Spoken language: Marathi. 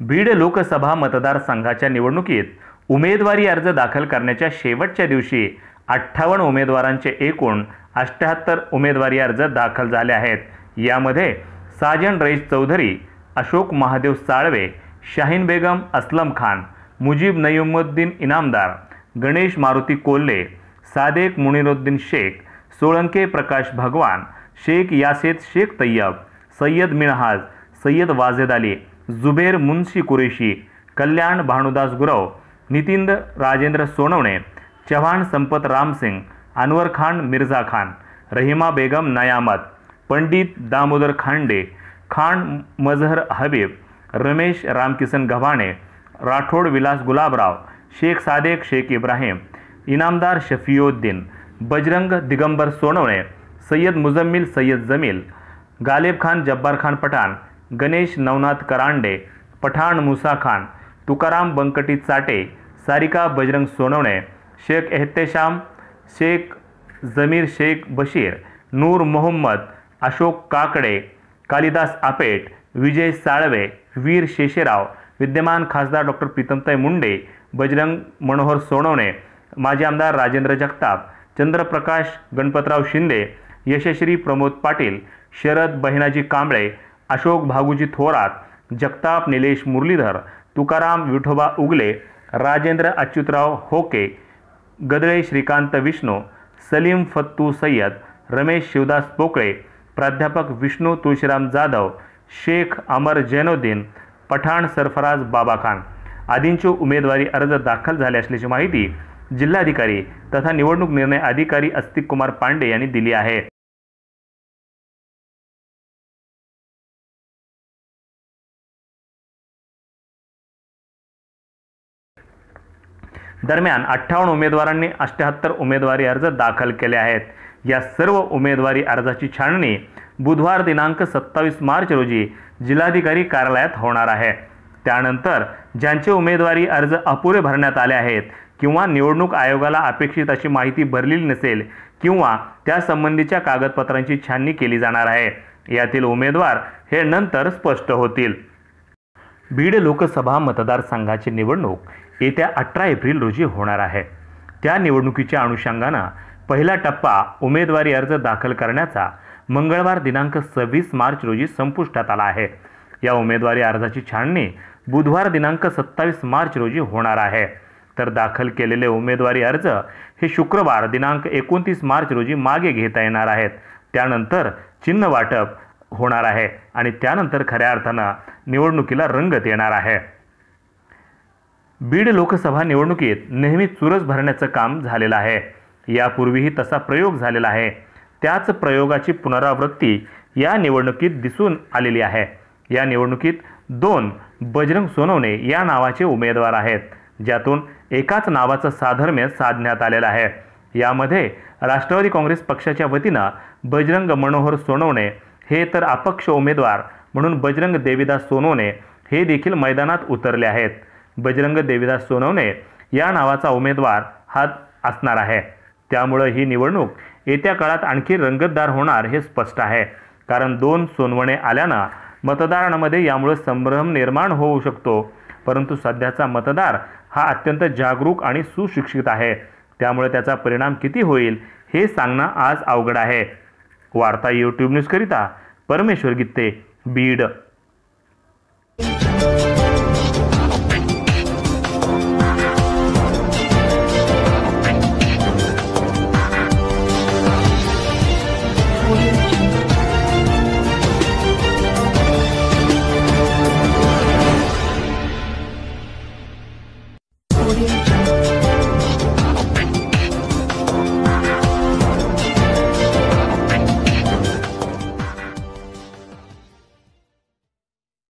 बीड लोकसभा मतदारसंघाच्या निवडणुकीत उमेदवारी अर्ज दाखल करण्याच्या शेवटच्या दिवशी अठ्ठावन्न उमेदवारांचे एकूण अष्ट्याहत्तर उमेदवारी अर्ज दाखल झाले आहेत. यामध्ये साजन रईस चौधरी अशोक महादेव साळवे शाहीन बेगम असलम खान मुजीब नईमुद्दीन इनामदार गणेश मारुती कोल्हे सादेक मुनिरुद्दीन शेख सोळंके प्रकाश भगवान शेख यासेद शेख तय्यब सय्यद मिनहाज सय्यद वाजेद अली जुबेर मुन्शी कुरेशी कल्याण भानुदास गुरव नितींद राजेंद्र सोनवणे चव्हाण संपत रामसिंग अनवर खान मिर्झा खान रहिमा बेगम नयामत पंडित दामोदर खांडे खान मजहर हबीब रमेश रामकिसन गव्हाणे राठोड विलास गुलाबराव शेख सादेक शेख इब्राहिम इनामदार शफियोद्दीन बजरंग दिगंबर सोनवणे सय्यद मुजम्मिल सय्यद जमील गालेब खान जब्बार खान पठाण गणेश नवनाथ करांडे पठाण मुसा खान तुकाराम बंकटी चाटे सारिका बजरंग सोनवणे शेख एहतेशाम शेख जमीर शेख बशीर नूर मोहम्मद अशोक काकडे कालिदास आपेट विजय साळवे वीर शेषेराव विद्यमान खासदार डॉक्टर प्रीतमताई मुंडे बजरंग मनोहर सोनवणे माजी आमदार राजेंद्र जगताप चंद्रप्रकाश गणपतराव शिंदे यशश्री प्रमोद पाटील शरद बहिनाजी कांबळे अशोक भागुजी थोरात जगताप निलेश मुरलीधर तुकाराम विठोबा उगले राजेंद्र अच्युतराव होके गदळे श्रीकांत विष्णू सलीम फत्तू सय्यद रमेश शिवदास पोकळे प्राध्यापक विष्णू तुळशीराम जाधव शेख अमर जैनुद्दीन पठाण सरफराज बाबा खान आदींचे उमेदवारी अर्ज दाखल झाले असल्याची माहिती जिल्हाधिकारी तथा निवडणूक निर्णय अधिकारी अस्तिक कुमार पांडे यांनी दिली आहे. दरम्यान अठ्ठावन्न उमेदवारांनी अष्ट्याहत्तर उमेदवारी अर्ज दाखल केले आहेत. या सर्व उमेदवारी अर्जाची छाननी बुधवार दिनांक सत्तावीस मार्च रोजी जिल्हाधिकारी कार्यालयात होणार आहे. त्यानंतर ज्यांचे उमेदवारी अर्ज अपुरे भरण्यात आले आहेत किंवा निवडणूक आयोगाला अपेक्षित अशी माहिती भरलेली नसेल किंवा त्यासंबंधीच्या कागदपत्रांची छाननी केली जाणार आहे. यातील उमेदवार हे नंतर स्पष्ट होतील. बीड लोकसभा मतदारसंघाची निवडणूक येत्या अठरा एप्रिल रोजी होणार आहे. त्या निवडणुकीच्या अनुषंगानं पहिला टप्पा उमेदवारी अर्ज दाखल करण्याचा मंगळवार दिनांक सव्वीस मार्च रोजी संपुष्टात आला आहे. या उमेदवारी अर्जाची छाननी बुधवार दिनांक सत्तावीस मार्च रोजी होणार आहे. तर दाखल केलेले उमेदवारी अर्ज हे शुक्रवार दिनांक एकोणतीस मार्च रोजी मागे घेता येणार आहेत. त्यानंतर चिन्ह वाटप होणार आहे आणि त्यानंतर खऱ्या अर्थानं निवडणुकीला रंगत येणार आहे. बीड लोकसभा निवडणुकीत नेहमी चुरस भरण्याचं काम झालेलं आहे. यापूर्वीही तसा प्रयोग झालेला आहे. त्याच प्रयोगाची पुनरावृत्ती या निवडणुकीत दिसून आलेली आहे. या निवडणुकीत दोन बजरंग सोनवणे या नावाचे उमेदवार आहेत ज्यातून एकाच नावाचं साधर्म्य साधण्यात आलेलं आहे. यामध्ये राष्ट्रवादी काँग्रेस पक्षाच्या वतीनं बजरंग मनोहर सोनवणे हे तर अपक्ष उमेदवार म्हणून बजरंग देवीदास सोनवणे हे देखील मैदानात उतरले आहेत. बजरंग देवीदास सोनवणे या नावाचा उमेदवार हा असणार आहे. त्यामुळं ही निवडणूक येत्या काळात आणखी रंगतदार होणार हे स्पष्ट आहे. कारण दोन सोनवणे आल्यानं मतदारांमध्ये यामुळे संभ्रम निर्माण होऊ शकतो. परंतु सध्याचा मतदार हा अत्यंत जागरूक आणि सुशिक्षित आहे. त्यामुळे त्याचा परिणाम किती होईल हे सांगणं आज अवघड आहे. वार्ता यूट्यूब न्यूजकरिता परमेश्वर गित्ते बीड.